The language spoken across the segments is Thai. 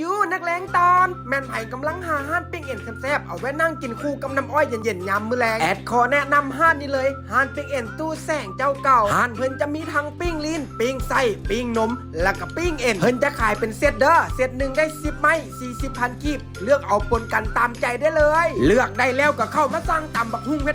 ยู นักเลงตอน แม่นไผ่กำลังหาห้านปิ้งเอ็นแซ่บๆเอาไว้นั่งกินคู่กับน้ำอ้อยเย็นๆยามมื้อแลงแอดขอแนะนำห้านนี้เลยห้านปิ้งเอ็นตู้แสงเจ้าเก่าห้านเพิ่นจะมีทั้งปิ้งลิ้นปิ้งไส้ปิ้งนม แล้วก็ปิ้งเอ็นเพิ่นจะขายเป็นเซตเด้อเซตหนึ่งได้10ไม้40พันกีบเลือกเอาปนกันตามใจได้เลย เลือกได้แล้วก็เข้ามาสั่งตำบักหุ่งเพ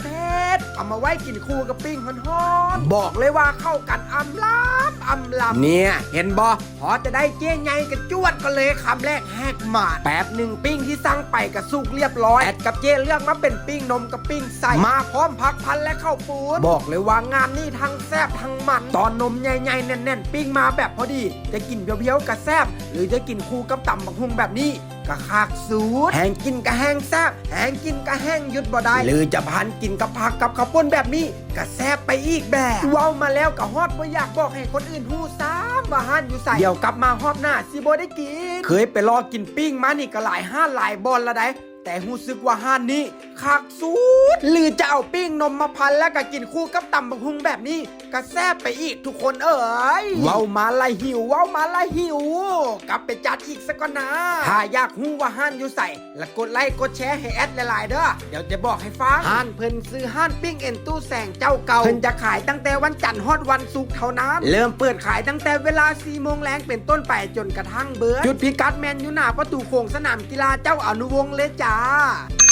ชรๆเอามาไว้กินคู่กับปิ้งฮ้อนๆบอกเลยว่าเข้ากันอำลำอำลำเนี่ยเห็นบอพอจะได้เจ๊ไงกระจวดก็เลยคำแรกแหกหมาดแป๊บหนึ่งปิ้งที่สั่งไปกับสุกเรียบร้อยแอดกับเจ๊เลือกมาเป็นปิ้งนมกับปิ้งใส่มาพร้อมพักพันและข้าวปูนบอกเลยว่างานนี้ทั้งแซบทั้งมัน ตอนนมใหญ่ๆแน่นๆ ปิ้งมาแบบพอดี จะกินเพียวๆกับแซบหรือจะกินคู่กับตำบักฮุงแบบนี้ กะคากสูตรแห้งกินกะแห้งแซบแห้งกินกะแห้งยุดบ่ได้หรือจะพันกินกับผักกับข้าวปุ้นแบบนี้กะแซบไปอีกแบบเว้ามาแล้วกะฮอดบ่อยากบอกให้คนอื่นฮู้ซ้ำว่าห้านอยู่ใส่เดี๋ยวกลับมาฮอบหน้าสิบ่ได้กิน เคยไปรอกินปิ้งมานี่ก็หลายห้านหลายบอลละได้ แต่รู้สึกว่าห้านนี้คักสุดหรือจะเอาปิ้งนมมาพันแล้วก็กินคู่กับตำบักหุ่งแบบนี้ก็แซ่บไปอีกทุกคนเอ๋ยเว้ามาละหิวเว้ามาละหิว กลับไปจัดอีกสักก่อนนะถ้าอยากรู้ว่าห้านอยู่ใส่แล้วกดไลค์กดแชร์ให้แอดหลายๆเด้อเดี๋ยวจะบอกให้ฟังห้านเพิ่นซื้อห้านปิ้งเอ็นตู้แสงเจ้าเก่าเพิ่นจะขายตั้งแต่วันจันทร์ฮอดวันศุกร์เท่านั้นเริ่มเปิดขายตั้งแต่เวลา4โมงแรงเป็นต้นไปจนกระทั่งเบิดจุดพิกัดแมนอยู่หน้าประตูโค้งสนามกีฬาเจ้าอนุวงศ์เลยจ้า